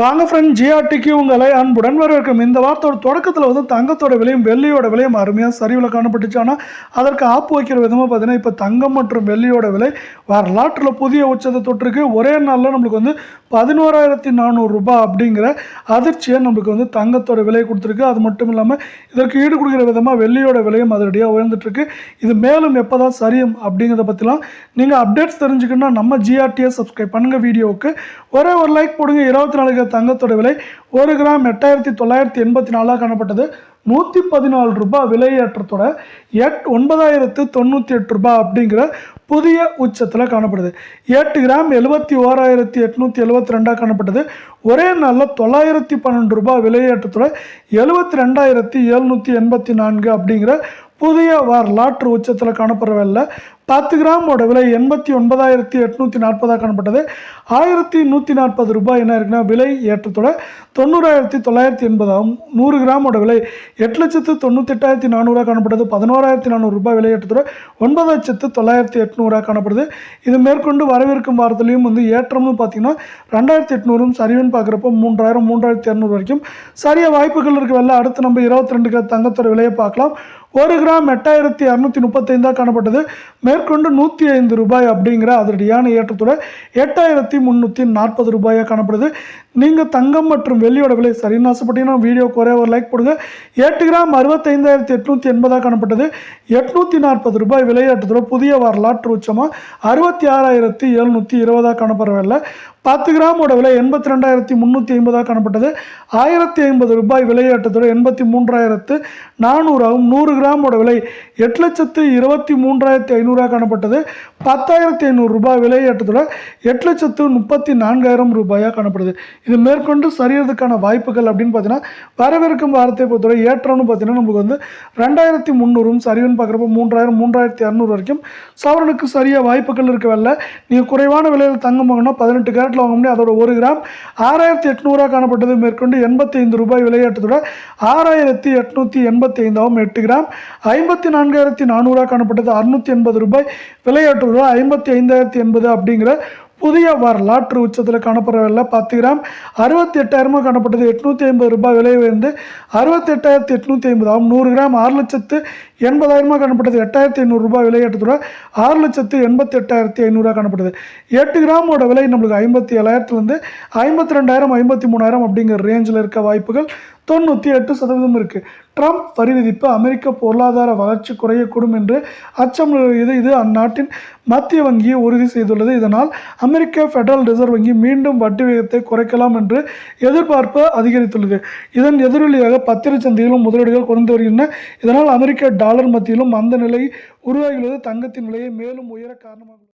வாங்க ஃப்ரெண்ட் ஜிஆர்டிக்கு உங்களை அன்புடன் வரவேற்கும். இந்த வார்த்தையோட தொடக்கத்தில் வந்து தங்கத்தோட விலையும் வெள்ளியோட விலையும் அருமையாக சரிவில் காணப்பட்டுச்சு. ஆனால் அதற்கு ஆப்பு வைக்கிற விதமாக பார்த்தீங்கன்னா இப்போ தங்கம் மற்றும் வெள்ளியோட விலை வரலாற்றில் புதிய உச்சத்தை தொட்டிருக்கு. ஒரே நாளில் நம்மளுக்கு வந்து பதினோராயிரத்தி நானூறு ரூபாய் அப்படிங்கிற அதிர்ச்சியை நம்மளுக்கு வந்து தங்கத்தோட விலை கொடுத்துருக்கு. அது மட்டும் இல்லாமல் இதற்கு ஈடு கொடுக்குற விதமாக வெள்ளியோட விலையும் அதிரடியாக உயர்ந்துட்டுருக்கு. இது மேலும் எப்போ தான் சரியும் அப்படிங்கிறத பற்றிலாம் நீங்கள் அப்டேட்ஸ் தெரிஞ்சுக்கணும்னா நம்ம ஜிஆர்டியை சப்ஸ்கிரைப் பண்ணுங்கள் வீடியோவுக்கு. ஒரே ஒரு லைக் போடுங்க. இருபத்தி நாலு கிராம் தங்கத்தோட விலை ஒரு கிராம் எட்டாயிரத்தி தொள்ளாயிரத்தி எண்பத்தி நாலாக காணப்பட்டது. நூற்றி பதினாலு ரூபாய் விலையேற்றத்தோட எட் ஒன்பதாயிரத்து தொண்ணூற்றி எட்டு ரூபாய் அப்படிங்கிற புதிய உச்சத்தில் காணப்படுது. எட்டு கிராம் எழுபத்தி ஓராயிரத்தி எட்நூற்றி எழுபத்தி ரெண்டாக காணப்பட்டது. ஒரே நாளில் தொள்ளாயிரத்தி பன்னெண்டு ரூபாய் விலையேற்றத்தோட எழுபத்தி ரெண்டாயிரத்தி எழுநூற்றி எண்பத்தி நான்கு அப்படிங்கிற புதிய வரலாற்று உச்சத்தில் காணப்படுறவில்லை பத்து கிராமோட விலை எண்பத்தி ஒன்பதாயிரத்தி எட்நூற்றி நாற்பதாக காணப்பட்டது. ஆயிரத்தி நூற்றி நாற்பது ரூபாய் என்ன இருக்குன்னா விலை ஏற்றத்தோட தொண்ணூறாயிரத்தி தொள்ளாயிரத்தி எண்பதாகும் நூறு கிராமோட விலை எட்டு லட்சத்து தொண்ணூத்தெட்டாயிரத்தி நானூறாக காணப்பட்டது. பதினோராயிரத்தி நானூறு ரூபாய் விலை ஏற்றத்தோட ஒன்பது லட்சத்து தொள்ளாயிரத்தி எட்நூறாக காணப்படுது. இது மேற்கொண்டு வரவிருக்கும் வாரத்துலேயும் வந்து ஏற்றம்னு பார்த்தீங்கன்னா ரெண்டாயிரத்தி எட்நூறும் சரிவுன்னு பார்க்குறப்போ மூன்றாயிரம் மூன்றாயிரத்தி இரநூறு வரைக்கும். சரிய வாய்ப்புகள் இருக்க வெளில அடுத்து நம்ம இருபத்தி ரெண்டு தங்கத்தோட விலையை பார்க்கலாம். ஒரு கிராம் எட்டாயிரத்தி இரநூத்தி முப்பத்தைந்தாக காணப்பட்டது. மேற்கொண்டு நூற்றி ஐந்து ரூபாய் அப்படிங்கிற அதிரடியான ஏற்றத்தோட எட்டாயிரத்தி முந்நூற்றி நாற்பது ரூபாயாக காணப்படுது. நீங்கள் தங்கம் மற்றும் வெள்ளியோட விலை சரின்னு ஆசைப்பட்டீங்கன்னா வீடியோ குறைய ஒரு லைக் போடுங்க. எட்டு கிராம் அறுபத்தைந்தாயிரத்தி எட்நூற்றி எண்பதாக காணப்பட்டது. எட்நூற்றி நாற்பது ரூபாய் விலையேற்றத்தோட புதிய வரலாற்று உச்சமாக அறுபத்தி ஆறாயிரத்தி எழுநூற்றி இருபதாக காணப்படவில்லை பத்து கிராமோட விலை எண்பத்தி ரெண்டாயிரத்தி முந்நூற்றி ஐம்பதாக காணப்பட்டது. ஆயிரத்தி ஐம்பது ரூபாய் விலையேற்றத்தோட எண்பத்தி மூன்றாயிரத்து நானூறாகவும் நூறு கிராமோட விலை எட்டு லட்சத்து இருபத்தி மூன்றாயிரத்தி ஐநூறாக காணப்பட்டது. பத்தாயிரத்தி ஐநூறு ரூபாய் விலையேற்றத்தோட எட்டு லட்சத்து முப்பத்தி நான்காயிரம் ரூபாயாக காணப்படுது. இது மேற்கொண்டு சரியறதுக்கான வாய்ப்புகள் அப்படின்னு பார்த்தீங்கன்னா வரவிருக்கும் வாரத்தை பொறுத்தவரை ஏற்றம்னு பார்த்தீங்கன்னா நமக்கு வந்து ரெண்டாயிரத்தி முந்நூறும் சரிவுன்னு பார்க்குறப்போ மூன்றாயிரம் மூன்றாயிரத்தி இரநூறு வரைக்கும் சவரனுக்கு சரியாக வாய்ப்புகள் இருக்கவில்லை நீங்கள் குறைவான விலையில் தங்கம் வாங்கினா பதினெட்டு கேரட்டில் வாங்க முடியும். அதோட ஒரு கிராம் ஆறாயிரத்தி எட்நூறாக காணப்பட்டது. மேற்கொண்டு எண்பத்தி ஐந்து ரூபாய் விலையேற்றத்தோட ஆறாயிரத்தி எட்நூற்றி எண்பத்தி ஐந்தாவும் எட்டு கிராம் ஐம்பத்தி நான்காயிரத்தி நானூறாக காணப்பட்டது. அறுநூற்றி எண்பது ரூபாய் விலையேற்றுவதோ ஐம்பத்தி ஐந்தாயிரத்தி எண்பது அப்படிங்கிற புதிய வரலாற்று உச்சத்தில் காணப்படவில்லை பத்து கிராம். அறுபத்தி எட்டாயிரமாக காணப்பட்டது. எட்நூற்றி ஐம்பது ரூபாய் விலை உயர்ந்து அறுபத்தி எட்டாயிரத்தி எட்நூற்றி ஐம்பது ஆகும். நூறு கிராம் ஆறு லட்சத்து எண்பதாயிரமாக காணப்பட்டது. எட்டாயிரத்தி ஐநூறு ரூபாய் விலையேற்றத்தோட ஆறு லட்சத்து எண்பத்தி எட்டாயிரத்தி ஐநூறுரூவா காணப்படுது எட்டு கிராமோட விலை நம்மளுக்கு ஐம்பத்தி ஏழாயிரத்துலேருந்து ஐம்பத்தி ரெண்டாயிரம் ஐம்பத்தி மூணாயிரம் அப்படிங்கிற ரேஞ்சில் இருக்க வாய்ப்புகள் தொண்ணூற்றி எட்டு சதவீதம் இருக்குது ட்ரம்ப் வரி விதிப்பு அமெரிக்க பொருளாதார வளர்ச்சி குறையக்கூடும் என்று அச்சம் நிலவியது இது அந்நாட்டின் மத்திய வங்கியை உறுதி செய்துள்ளது. இதனால் அமெரிக்க ஃபெடரல் ரிசர்வ் வங்கி மீண்டும் வட்டி விகிதத்தை குறைக்கலாம் என்று எதிர்பார்ப்பு அதிகரித்துள்ளது. இதன் எதிரொலியாக பத்திர சந்தையிலும் முதலீடுகள் குறைந்து வருகின்றன. இதனால் அமெரிக்க டாலர் மத்தியிலும் அந்த நிலை உருவாகியுள்ளது. தங்கத்தின் விலையை மேலும் உயர காரணமாக